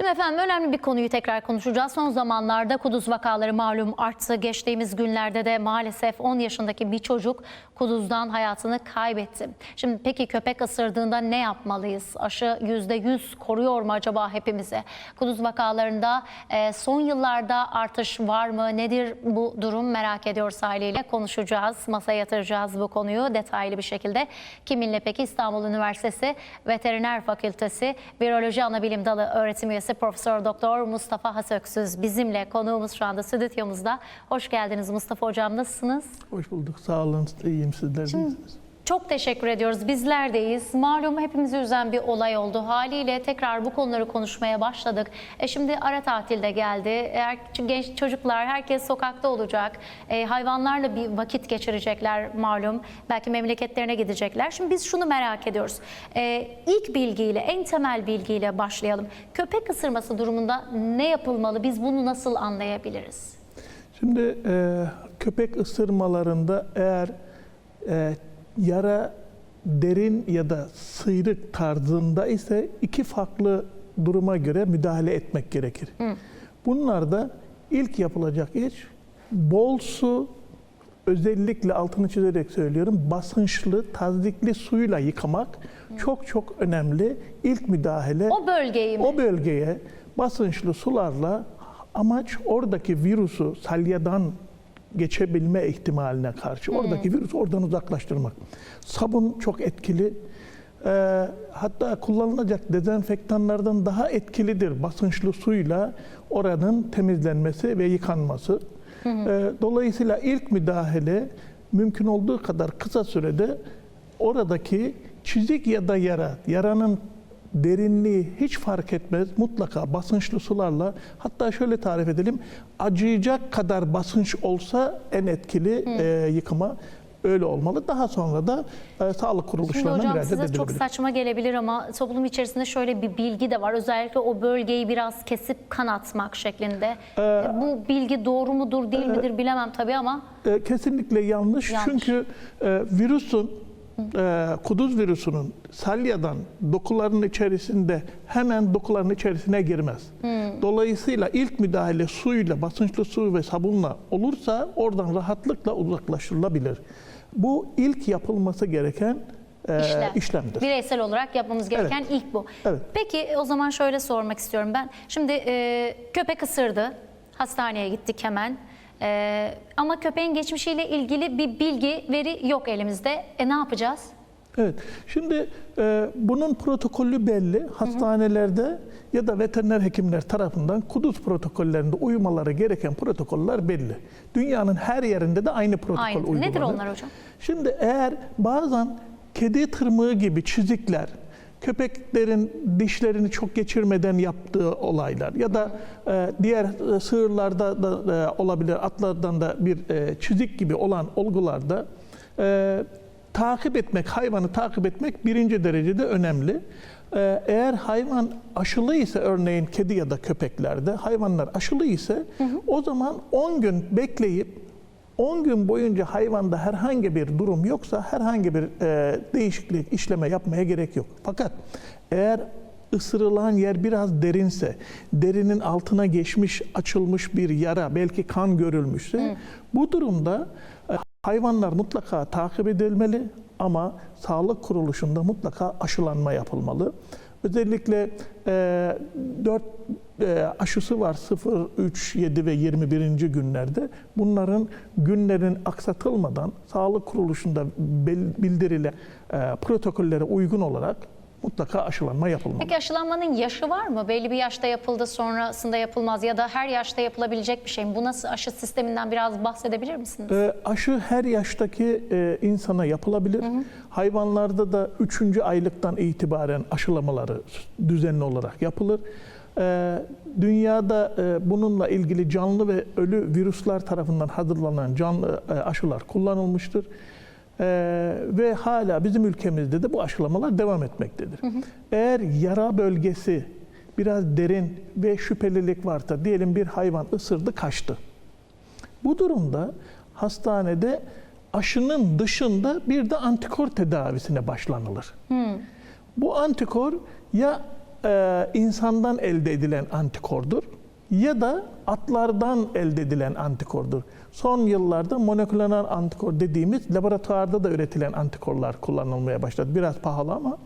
Şimdi efendim önemli bir konuyu tekrar konuşacağız. Son zamanlarda kuduz vakaları malum arttı. Geçtiğimiz günlerde de maalesef 10 yaşındaki bir çocuk kuduzdan hayatını kaybetti. Şimdi peki köpek ısırdığında ne yapmalıyız? Aşı %100 koruyor mu acaba hepimizi? Kuduz vakalarında e, son yıllarda artış var mı? Nedir bu durum merak ediyoruz haliyle. Konuşacağız, masaya yatıracağız bu konuyu detaylı bir şekilde. Kiminle peki İstanbul Üniversitesi Veteriner Fakültesi Viroloji Anabilim Dalı öğretim üyesi Profesör Doktor Mustafa Hasöksüz bizimle konuğumuz şu anda stüdyomuzda. Hoş geldiniz Mustafa Hocam nasılsınız? Hoş bulduk. Sağ olun. İyiyim sizler. iyisiniz. Çok teşekkür ediyoruz. Bizlerdeyiz. Malum hepimizi üzen bir olay oldu. Haliyle tekrar bu konuları konuşmaya başladık. E şimdi ara tatilde geldi. Eğer genç çocuklar herkes sokakta olacak. E, hayvanlarla bir vakit geçirecekler malum. Belki memleketlerine gidecekler. Şimdi biz şunu merak ediyoruz. E, ilk bilgiyle, en temel bilgiyle başlayalım. Köpek ısırması durumunda ne yapılmalı? Biz bunu nasıl anlayabiliriz? Şimdi e, köpek ısırmalarında eğer e, yara derin ya da sıyrık tarzında ise iki farklı duruma göre müdahale etmek gerekir. Bunlarda ilk yapılacak iş bol su özellikle altını çizerek söylüyorum basınçlı, tazikli suyla yıkamak çok çok önemli. İlk müdahale O bölgeyi mi? o bölgeye basınçlı sularla amaç oradaki virüsü salyadan geçebilme ihtimaline karşı oradaki virüsü oradan uzaklaştırmak. Sabun çok etkili. Ee, hatta kullanılacak dezenfektanlardan daha etkilidir basınçlı suyla oranın temizlenmesi ve yıkanması. Ee, dolayısıyla ilk müdahale mümkün olduğu kadar kısa sürede oradaki çizik ya da yara, yaranın derinliği hiç fark etmez. Mutlaka basınçlı sularla hatta şöyle tarif edelim. Acıyacak kadar basınç olsa en etkili e, yıkama öyle olmalı. Daha sonra da e, sağlık kuruluşlarına hocam müracaat size edilebilir. çok saçma gelebilir ama toplum içerisinde şöyle bir bilgi de var. Özellikle o bölgeyi biraz kesip kan atmak şeklinde. Ee, Bu bilgi doğru mudur değil midir bilemem tabii ama E, kesinlikle yanlış. Yanlış. Çünkü e, virüsün, e, kuduz virüsünün salyadan dokuların içerisinde hemen dokuların içerisine girmez. Dolayısıyla ilk müdahale suyla, basınçlı su ve sabunla olursa oradan rahatlıkla uzaklaştırılabilir. Bu ilk yapılması gereken e, işlem. işlemdir. Bireysel olarak yapmamız gereken ilk bu. Evet. Peki o zaman şöyle sormak istiyorum ben. Şimdi e, köpek ısırdı. Hastaneye gittik hemen. E, ama köpeğin geçmişiyle ilgili bir bilgi, veri yok elimizde. E ne yapacağız? Evet. Şimdi e, bunun protokolü belli. Hastanelerde ya da veteriner hekimler tarafından kuduz protokollerinde uymaları gereken protokoller belli. Dünyanın her yerinde de aynı protokol Aynı. uygulanır. Nedir onlar hocam? Şimdi eğer bazen kedi tırmığı gibi çizikler, köpeklerin dişlerini çok geçirmeden yaptığı olaylar ya da e, diğer e, sığırlarda da e, olabilir, atlardan da bir e, çizik gibi olan olgularda e, takip etmek, hayvanı takip etmek birinci derecede önemli. E, eğer hayvan aşılı ise örneğin kedi ya da köpeklerde hayvanlar aşılı ise o zaman 10 gün bekleyip 10 gün boyunca hayvanda herhangi bir durum yoksa herhangi bir e, değişiklik, işleme yapmaya gerek yok. Fakat eğer ısırılan yer biraz derinse, derinin altına geçmiş, açılmış bir yara, belki kan görülmüşse bu durumda e, hayvanlar mutlaka takip edilmeli ama sağlık kuruluşunda mutlaka aşılanma yapılmalı. Özellikle e, 4 e, aşısı var 0, 3, 7 ve 21. günlerde. Bunların günlerin aksatılmadan sağlık kuruluşunda bildirilen e, protokollere uygun olarak mutlaka aşılanma yapılmalı. Peki aşılanmanın yaşı var mı? Belli bir yaşta yapıldı sonrasında yapılmaz ya da her yaşta yapılabilecek bir şey mi? Bu nasıl aşı sisteminden biraz bahsedebilir misiniz? E, aşı her yaştaki e, insana yapılabilir. Hayvanlarda da 3. aylıktan itibaren aşılamaları düzenli olarak yapılır. E, dünyada e, bununla ilgili canlı ve ölü virüsler tarafından hazırlanan canlı e, aşılar kullanılmıştır. E, ve hala bizim ülkemizde de bu aşılamalar devam etmektedir. Eğer yara bölgesi biraz derin ve şüphelilik varsa diyelim bir hayvan ısırdı kaçtı. Bu durumda hastanede aşının dışında bir de antikor tedavisine başlanılır. Bu antikor ya e, insandan elde edilen antikordur ya da atlardan elde edilen antikordur. Son yıllarda monoklonar antikor dediğimiz laboratuvarda da üretilen antikorlar kullanılmaya başladı. Biraz pahalı ama.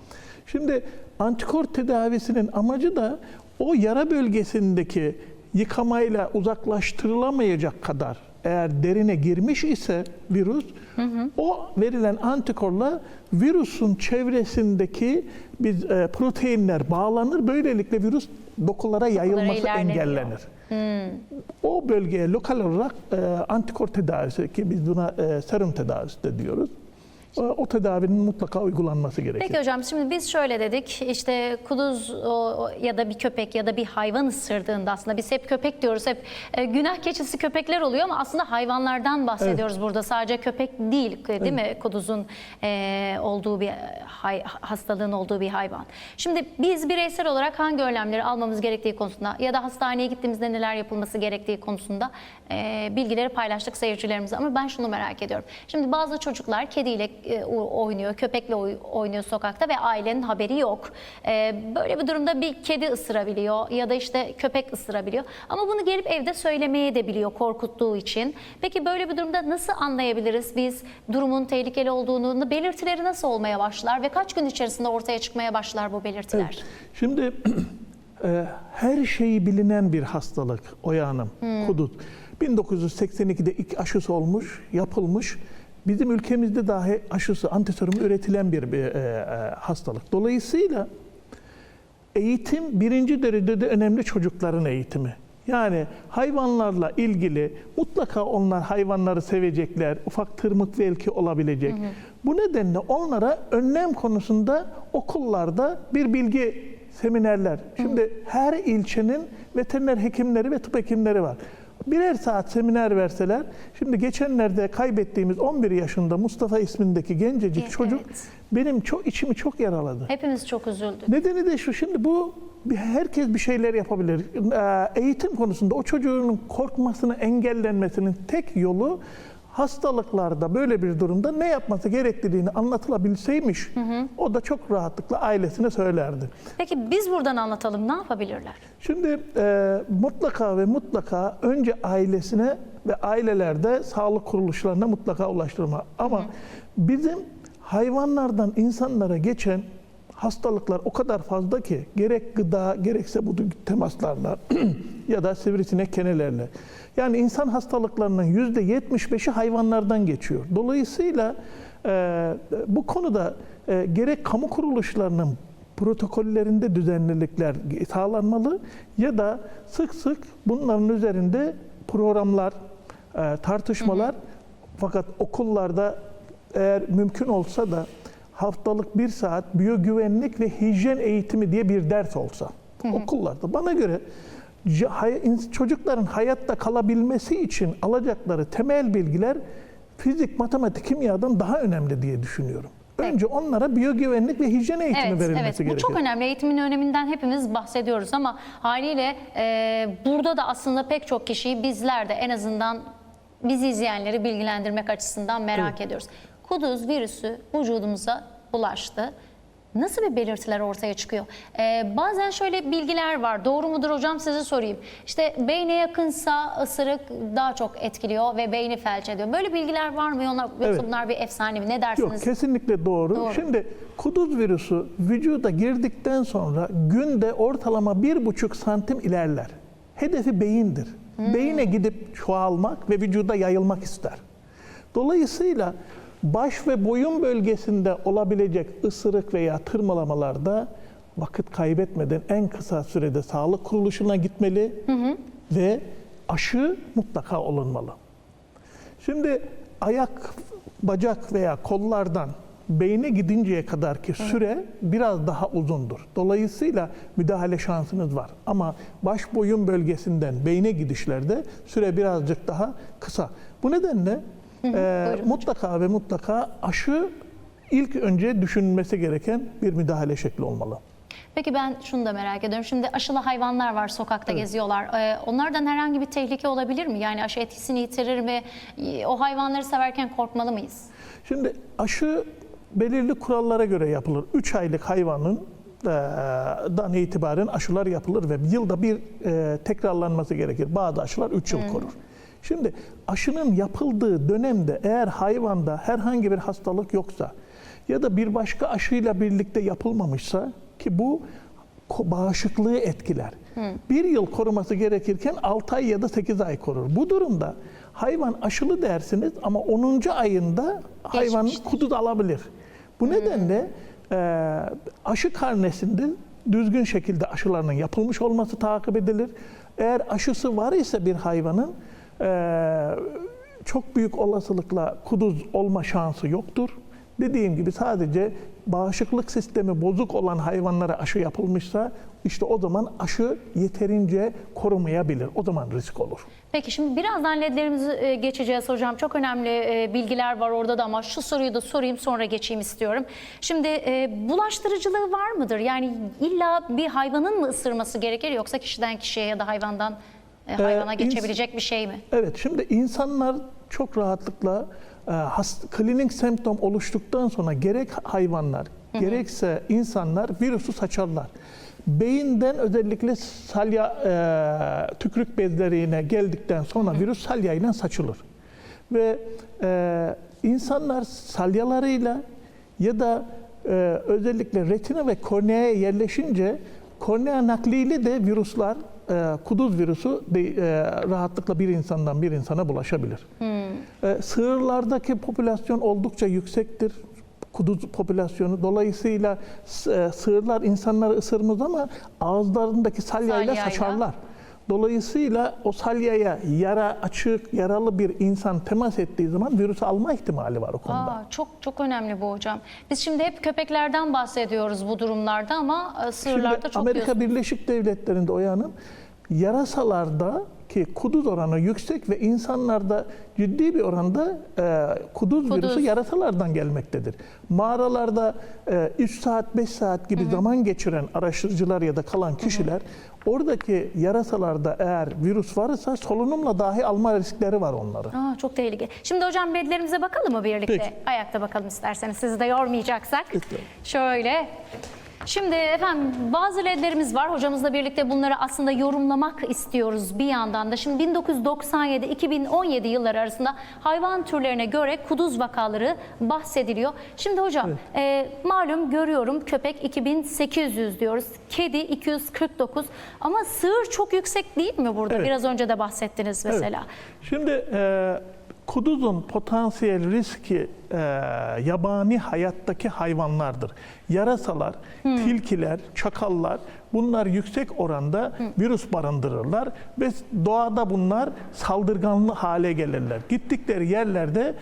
Şimdi antikor tedavisinin amacı da o yara bölgesindeki yıkamayla uzaklaştırılamayacak kadar eğer derine girmiş ise virüs, o verilen antikorla virüsün çevresindeki biz e, proteinler bağlanır. Böylelikle virüs dokulara yayılması engellenir. O bölgeye lokal olarak e, antikor tedavisi ki biz buna e, serum tedavisi de diyoruz. E, o tedavinin mutlaka uygulanması gerekir. Peki hocam şimdi biz şöyle dedik işte kuduz ya da bir köpek ya da bir hayvan ısırdığında aslında biz hep köpek diyoruz hep e, günah keçisi köpekler oluyor ama aslında hayvanlardan bahsediyoruz burada sadece köpek değil değil mi kuduzun e, olduğu bir hastalığın olduğu bir hayvan. Şimdi biz bireysel olarak hangi önlemleri almamız gerektiği konusunda ya da hastaneye gittiğimizde neler yapılması gerektiği konusunda e, bilgileri paylaştık seyircilerimize ama ben şunu merak ediyorum. Şimdi bazı çocuklar kediyle e, oynuyor, köpekle oy- oynuyor sokakta ve ailenin haberi yok. E, böyle bir durumda bir kedi ısırabiliyor ya da işte köpek ısırabiliyor. Ama bunu gelip evde söylemeye de biliyor korkuttuğu için. Peki böyle bir durumda nasıl anlayabiliriz biz durumun tehlikeli olduğunu, belirtileri nasıl olmaya başlar ve kaç gün içerisinde ortaya çıkmaya başlar bu belirtiler? Evet. Şimdi e, her şeyi bilinen bir hastalık Oya Hanım, hudut. 1982'de ilk aşısı olmuş, yapılmış. Bizim ülkemizde dahi aşısı, antiserum üretilen bir, bir, e, e, hastalık. Dolayısıyla eğitim birinci derecede önemli çocukların eğitimi. Yani hayvanlarla ilgili mutlaka onlar hayvanları sevecekler, ufak tırmık belki olabilecek. Bu nedenle onlara önlem konusunda okullarda bir bilgi seminerler. Şimdi her ilçenin veteriner hekimleri ve tıp hekimleri var. Birer saat seminer verseler, şimdi geçenlerde kaybettiğimiz 11 yaşında Mustafa ismindeki gencecik Evet. çocuk benim çok içimi çok yaraladı. Hepimiz çok üzüldük. Nedeni de şu şimdi bu herkes bir şeyler yapabilir. Ee, Eğitim konusunda o çocuğun korkmasını engellenmesinin tek yolu hastalıklarda böyle bir durumda ne yapması gerektiğini anlatılabilseymiş o da çok rahatlıkla ailesine söylerdi. Peki biz buradan anlatalım ne yapabilirler? Şimdi e, mutlaka ve mutlaka önce ailesine ve ailelerde sağlık kuruluşlarına mutlaka ulaştırma. Ama bizim hayvanlardan insanlara geçen hastalıklar o kadar fazla ki gerek gıda gerekse bu temaslarla ya da sivrisinek kenelerle. Yani insan hastalıklarının yüzde 75'i hayvanlardan geçiyor. Dolayısıyla e, bu konuda e, gerek kamu kuruluşlarının protokollerinde düzenlilikler sağlanmalı ya da sık sık bunların üzerinde programlar, e, tartışmalar fakat okullarda eğer mümkün olsa da haftalık bir saat biyogüvenlik ve hijyen eğitimi diye bir ders olsa okullarda. Bana göre çocukların hayatta kalabilmesi için alacakları temel bilgiler fizik, matematik, kimyadan daha önemli diye düşünüyorum. Önce onlara biyogüvenlik ve hijyen eğitimi Evet, verilmesi evet. Bu gerekiyor. çok önemli. Eğitimin öneminden hepimiz bahsediyoruz ama haliyle e, burada da aslında pek çok kişiyi bizler de en azından bizi izleyenleri bilgilendirmek açısından merak ediyoruz. Kuduz virüsü vücudumuza bulaştı. Nasıl bir belirtiler ortaya çıkıyor? E, bazen şöyle bilgiler var. Doğru mudur hocam size sorayım. İşte beyne yakınsa ısırık daha çok etkiliyor ve beyni felç ediyor. Böyle bilgiler var mı? Onlar, yoksa Evet. bunlar bir efsane mi? Ne Yok dersiniz? kesinlikle doğru. Doğru. Şimdi kuduz virüsü vücuda girdikten sonra günde ortalama bir buçuk santim ilerler. Hedefi beyindir. Beyine gidip çoğalmak ve vücuda yayılmak ister. Dolayısıyla baş ve boyun bölgesinde olabilecek ısırık veya tırmalamalarda vakit kaybetmeden en kısa sürede sağlık kuruluşuna gitmeli ve aşı mutlaka olunmalı. Şimdi ayak, bacak veya kollardan beyne gidinceye kadar ki süre biraz daha uzundur. Dolayısıyla müdahale şansınız var. Ama baş boyun bölgesinden beyne gidişlerde süre birazcık daha kısa. Bu nedenle e, mutlaka ve mutlaka aşı ilk önce düşünülmesi gereken bir müdahale şekli olmalı. Peki ben şunu da merak ediyorum. Şimdi aşılı hayvanlar var sokakta geziyorlar. Ee, onlardan herhangi bir tehlike olabilir mi? Yani aşı etkisini yitirir mi? Ee, O hayvanları severken korkmalı mıyız? Şimdi aşı belirli kurallara göre yapılır. 3 aylık hayvanın dan itibaren aşılar yapılır ve yılda bir e, tekrarlanması gerekir. Bazı aşılar 3 yıl korur. Şimdi aşının yapıldığı dönemde eğer hayvanda herhangi bir hastalık yoksa ya da bir başka aşıyla birlikte yapılmamışsa ki bu bağışıklığı etkiler. Bir yıl koruması gerekirken 6 ay ya da 8 ay korur. Bu durumda hayvan aşılı dersiniz ama 10. ayında hayvan kuduz alabilir. Bu nedenle e, aşı karnesinde düzgün şekilde aşılarının yapılmış olması takip edilir. Eğer aşısı var ise bir hayvanın e, çok büyük olasılıkla kuduz olma şansı yoktur. Dediğim gibi sadece bağışıklık sistemi bozuk olan hayvanlara aşı yapılmışsa işte o zaman aşı yeterince korumayabilir. O zaman risk olur. Peki şimdi birazdan ledlerimizi e, geçeceğiz hocam. Çok önemli e, bilgiler var orada da ama şu soruyu da sorayım sonra geçeyim istiyorum. Şimdi e, bulaştırıcılığı var mıdır? Yani illa bir hayvanın mı ısırması gerekir yoksa kişiden kişiye ya da hayvandan e, hayvana ins- geçebilecek bir şey mi? Evet, şimdi insanlar çok rahatlıkla e, hast, klinik semptom oluştuktan sonra gerek hayvanlar, gerekse insanlar virüsü saçarlar. Beyinden özellikle salya e, tükürük bezlerine geldikten sonra virüs salyayla saçılır. Ve e, insanlar salyalarıyla ya da e, özellikle retina ve korneaya yerleşince kornea nakliyle de virüsler, e, kuduz virüsü de, e, rahatlıkla bir insandan bir insana bulaşabilir. E, sığırlardaki popülasyon oldukça yüksektir. Kuduz popülasyonu. Dolayısıyla e, sığırlar insanları ısırmaz ama ağızlarındaki salyayla Salyayla. saçarlar. Dolayısıyla o salyaya yara açık, yaralı bir insan temas ettiği zaman virüs alma ihtimali var o konuda. Aa, çok çok önemli bu hocam. Biz şimdi hep köpeklerden bahsediyoruz bu durumlarda ama e, sığırlarda Şimdi çok Amerika diyorsunuz. Birleşik Devletleri'nde Oya'nın yarasalarda ki kuduz oranı yüksek ve insanlarda ciddi bir oranda e, kuduz, Kuduz. virüsü yarasalardan gelmektedir. Mağaralarda e, 3 saat 5 saat gibi zaman geçiren araştırıcılar ya da kalan kişiler oradaki yarasalarda eğer virüs varsa solunumla dahi alma riskleri var onların. Aa, çok tehlikeli. Şimdi hocam ledlerimize bakalım mı birlikte? Peki. Ayakta bakalım isterseniz sizi de yormayacaksak. Lütfen. Şöyle. Şimdi efendim bazı ledlerimiz var. Hocamızla birlikte bunları aslında yorumlamak istiyoruz bir yandan da. Şimdi 1997-2017 yılları arasında hayvan türlerine göre kuduz vakaları bahsediliyor. Şimdi hocam e, malum görüyorum köpek 2800 diyoruz. Kedi 249 ama sığır çok yüksek değil mi burada? Evet. Biraz önce de bahsettiniz mesela. Evet. Şimdi e, kuduzun potansiyel riski e, yabani hayattaki hayvanlardır. Yarasalar, tilkiler, çakallar bunlar yüksek oranda virüs barındırırlar ve doğada bunlar saldırganlı hale gelirler. Gittikleri yerlerde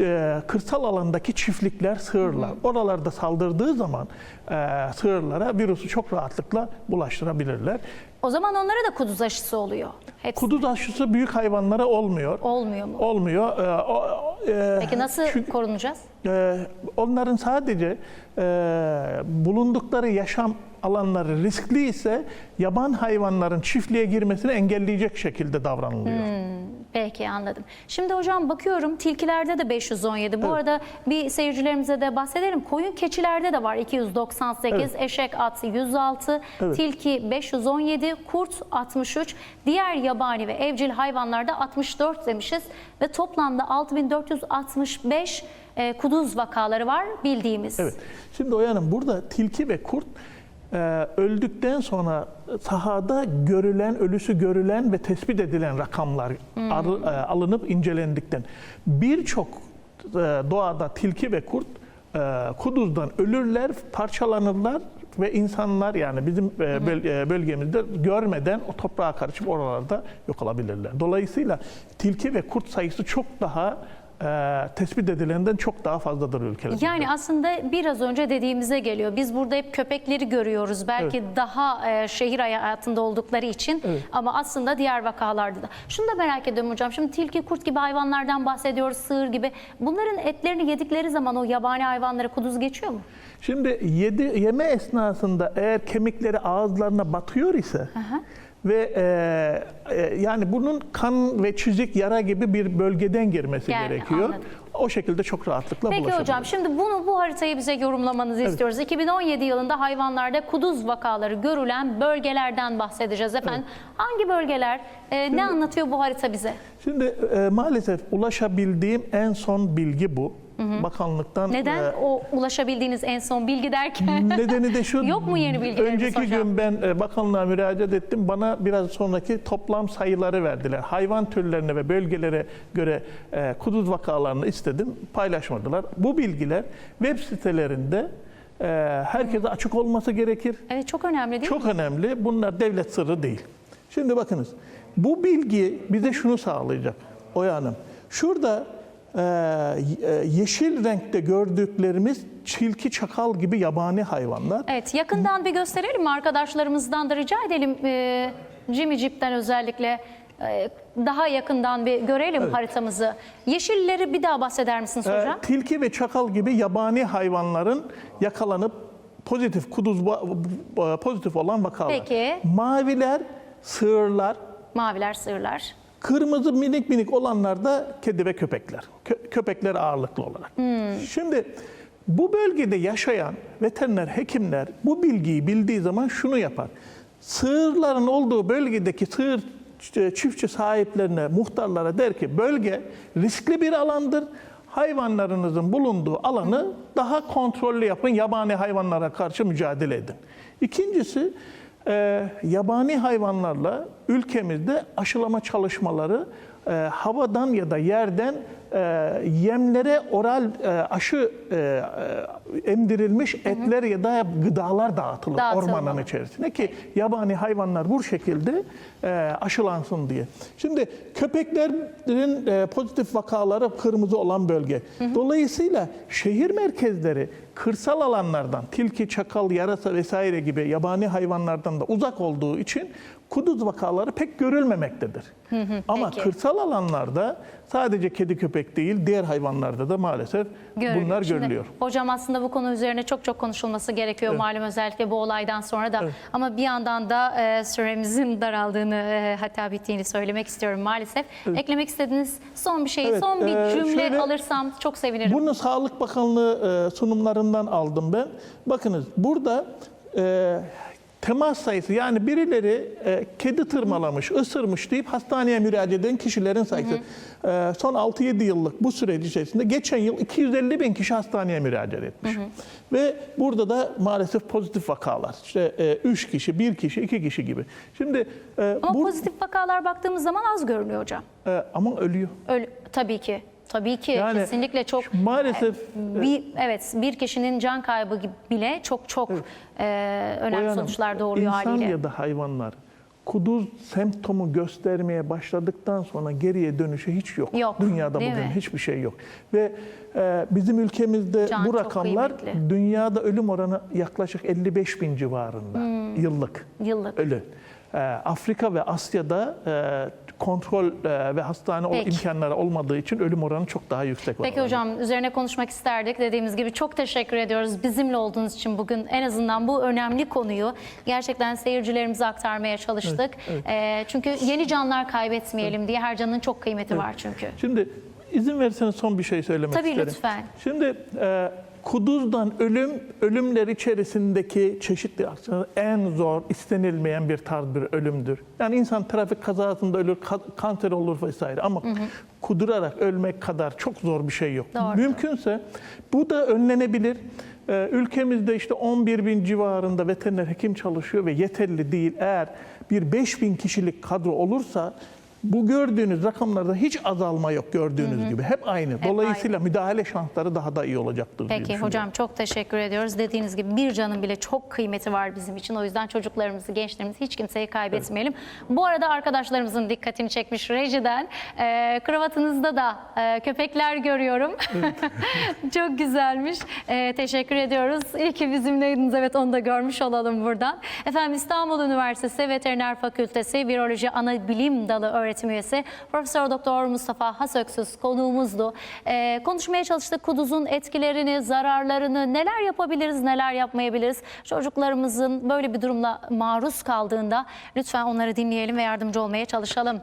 e, kırsal alandaki çiftlikler, sığırlar. Oralarda saldırdığı zaman e, sığırlara virüsü çok rahatlıkla bulaştırabilirler. O zaman onlara da kuduz aşısı oluyor. Hepsi. Kuduz aşısı büyük hayvanlara olmuyor. Olmuyor mu? Olmuyor. Ee, o- e, Peki nasıl çünkü, korunacağız? e, onların sadece e, bulundukları yaşam alanları riskli ise yaban hayvanların çiftliğe girmesini engelleyecek şekilde davranılıyor. Peki anladım. Şimdi hocam bakıyorum tilkilerde de 517. Bu Evet. arada bir seyircilerimize de bahsedelim. Koyun keçilerde de var 298, Evet. eşek at 106, Evet. tilki 517, kurt 63, diğer yabani ve evcil hayvanlarda 64 demişiz ve toplamda 6465 e, kuduz vakaları var bildiğimiz. Evet. Şimdi Oyan'ım burada tilki ve kurt öldükten sonra sahada görülen, ölüsü görülen ve tespit edilen rakamlar ar- e, alınıp incelendikten. Birçok e, doğada tilki ve kurt e, kuduzdan ölürler, parçalanırlar ve insanlar yani bizim böl- bölgemizde görmeden o toprağa karışıp oralarda yok olabilirler. Dolayısıyla tilki ve kurt sayısı çok daha e, tespit edilenden çok daha fazladır ülkemizde. Yani aslında biraz önce dediğimize geliyor. Biz burada hep köpekleri görüyoruz. Belki daha e, şehir hayatında oldukları için Evet. ama aslında diğer vakalarda da. Şunu da merak ediyorum hocam. Şimdi tilki, kurt gibi hayvanlardan bahsediyoruz, sığır gibi. Bunların etlerini yedikleri zaman o yabani hayvanlara kuduz geçiyor mu? Şimdi yedi, yeme esnasında eğer kemikleri ağızlarına batıyor ise ve e, e, yani bunun kan ve çizik yara gibi bir bölgeden girmesi Yani, gerekiyor. anladım. O şekilde çok rahatlıkla Peki bulaşabilir. hocam şimdi bunu bu haritayı bize yorumlamanızı istiyoruz. 2017 yılında hayvanlarda kuduz vakaları görülen bölgelerden bahsedeceğiz efendim. Hangi bölgeler? e, ne anlatıyor bu harita bize? Şimdi e, maalesef ulaşabildiğim en son bilgi bu. Bakanlıktan Neden e, o ulaşabildiğiniz en son bilgi derken? Nedeni de şu. Yok mu yeni bilgileriniz Önceki hocam? gün ben e, bakanlığa müracaat ettim. Bana biraz sonraki toplam sayıları verdiler. Hayvan türlerine ve bölgelere göre e, kuduz vakalarını istedim. Paylaşmadılar. Bu bilgiler web sitelerinde e, herkese açık olması gerekir. Evet çok önemli değil mi? Çok önemli. Bunlar devlet sırrı değil. Şimdi bakınız. Bu bilgi bize şunu sağlayacak. Oya Hanım. Şurada yeşil renkte gördüklerimiz çilki çakal gibi yabani hayvanlar. Evet yakından bir gösterelim mi arkadaşlarımızdan da rica edelim. E, Jimmy Jeep'ten özellikle e, daha yakından bir görelim haritamızı. Yeşilleri bir daha bahseder misiniz Ee, hocam? tilki ve çakal gibi yabani hayvanların yakalanıp pozitif kuduz pozitif olan vakalar. Peki. Maviler sığırlar, Maviler, sığırlar. Kırmızı minik minik olanlar da kedi ve köpekler. Kö- köpekler ağırlıklı olarak. Şimdi bu bölgede yaşayan veteriner hekimler bu bilgiyi bildiği zaman şunu yapar. Sığırların olduğu bölgedeki sığır ç- çiftçi sahiplerine, muhtarlara der ki bölge riskli bir alandır. Hayvanlarınızın bulunduğu alanı daha kontrollü yapın. Yabani hayvanlara karşı mücadele edin. İkincisi e, yabani hayvanlarla ülkemizde aşılama çalışmaları e, havadan ya da yerden e, yemlere oral e, aşı e, e, emdirilmiş etler ya da gıdalar dağıtılır Dağıtılmalı. ormanın içerisine ki yabani hayvanlar bu şekilde e, aşılansın diye. Şimdi köpeklerin e, pozitif vakaları kırmızı olan bölge. Dolayısıyla şehir merkezleri kırsal alanlardan tilki, çakal, yarasa vesaire gibi yabani hayvanlardan da uzak olduğu için kuduz vakaları pek görülmemektedir. Ama peki. kırsal alanlarda sadece kedi köpek değil diğer hayvanlarda da maalesef Görülüyor. bunlar Şimdi görülüyor. hocam aslında bu konu üzerine çok çok konuşulması gerekiyor malum özellikle bu olaydan sonra da. Ama bir yandan da e, süremizin daraldığını e, hatta bittiğini söylemek istiyorum maalesef. Eklemek istediğiniz son bir şey, Evet, son bir e, cümle şöyle- alırsam çok sevinirim. Bunu Sağlık Bakanlığı e, sunumlarından aldım ben. Bakınız burada e, temas sayısı yani birileri e, kedi tırmalamış, ısırmış deyip hastaneye müracaat eden kişilerin sayısı. E, son 6-7 yıllık bu süreç içerisinde geçen yıl 250 bin kişi hastaneye müracaat etmiş. Ve burada da maalesef pozitif vakalar. İşte 3 kişi, 1 kişi, 2 kişi gibi. Şimdi e, Ama bu, pozitif vakalar baktığımız zaman az görünüyor hocam. e, ama ölüyor. Öyle, tabii ki. Tabii ki Yani kesinlikle çok maalesef bir evet bir kişinin can kaybı bile çok çok e, önemli Oyanım, sonuçlar doğuruyor insan haliyle. ya da hayvanlar kuduz semptomu göstermeye başladıktan sonra geriye dönüşü hiç yok. Yok, Dünyada bugün mi? hiçbir şey yok. Ve e, bizim ülkemizde Can bu rakamlar kıymetli. dünyada ölüm oranı yaklaşık 55 bin civarında Hmm. yıllık Yıllık. ölü. E, Afrika ve Asya'da e, kontrol e, ve hastane o Peki. imkanları olmadığı için ölüm oranı çok daha yüksek. Peki hocam üzerine konuşmak isterdik. Dediğimiz gibi çok teşekkür ediyoruz bizimle olduğunuz için bugün en azından bu önemli konuyu gerçekten seyircilerimize aktarmaya çalıştık. Ee, çünkü yeni canlar kaybetmeyelim diye her canın çok kıymeti var çünkü. Şimdi izin verirseniz son bir şey söylemek Tabii, isterim. lütfen. Şimdi e, kuduzdan ölüm, ölümler içerisindeki çeşitli aslında en zor, istenilmeyen bir tarz bir ölümdür. Yani insan trafik kazasında ölür, ka- kanser olur vesaire ama kudurarak ölmek kadar çok zor bir şey yok. Doğru. Mümkünse bu da önlenebilir. Ee, Ülkemizde işte 11 bin civarında veteriner hekim çalışıyor ve yeterli değil. Eğer bir 5 bin kişilik kadro olursa bu gördüğünüz rakamlarda hiç azalma yok gördüğünüz gibi. Hep aynı. Dolayısıyla müdahale şansları daha da iyi olacaktır Peki hocam çok teşekkür ediyoruz. Dediğiniz gibi bir canın bile çok kıymeti var bizim için. O yüzden çocuklarımızı, gençlerimizi hiç kimseyi kaybetmeyelim. Bu arada arkadaşlarımızın dikkatini çekmiş rejiden. E, kravatınızda da e, köpekler görüyorum. çok güzelmiş. E, teşekkür ediyoruz. İyi ki bizimleydiniz. Evet onu da görmüş olalım buradan. Efendim İstanbul Üniversitesi Veteriner Fakültesi Viroloji Anabilim Dalı öğretmeni öğretim üyesi Profesör Doktor Mustafa Hasöksüz konuğumuzdu. Ee, konuşmaya çalıştık kuduzun etkilerini, zararlarını, neler yapabiliriz, neler yapmayabiliriz. Çocuklarımızın böyle bir durumla maruz kaldığında lütfen onları dinleyelim ve yardımcı olmaya çalışalım.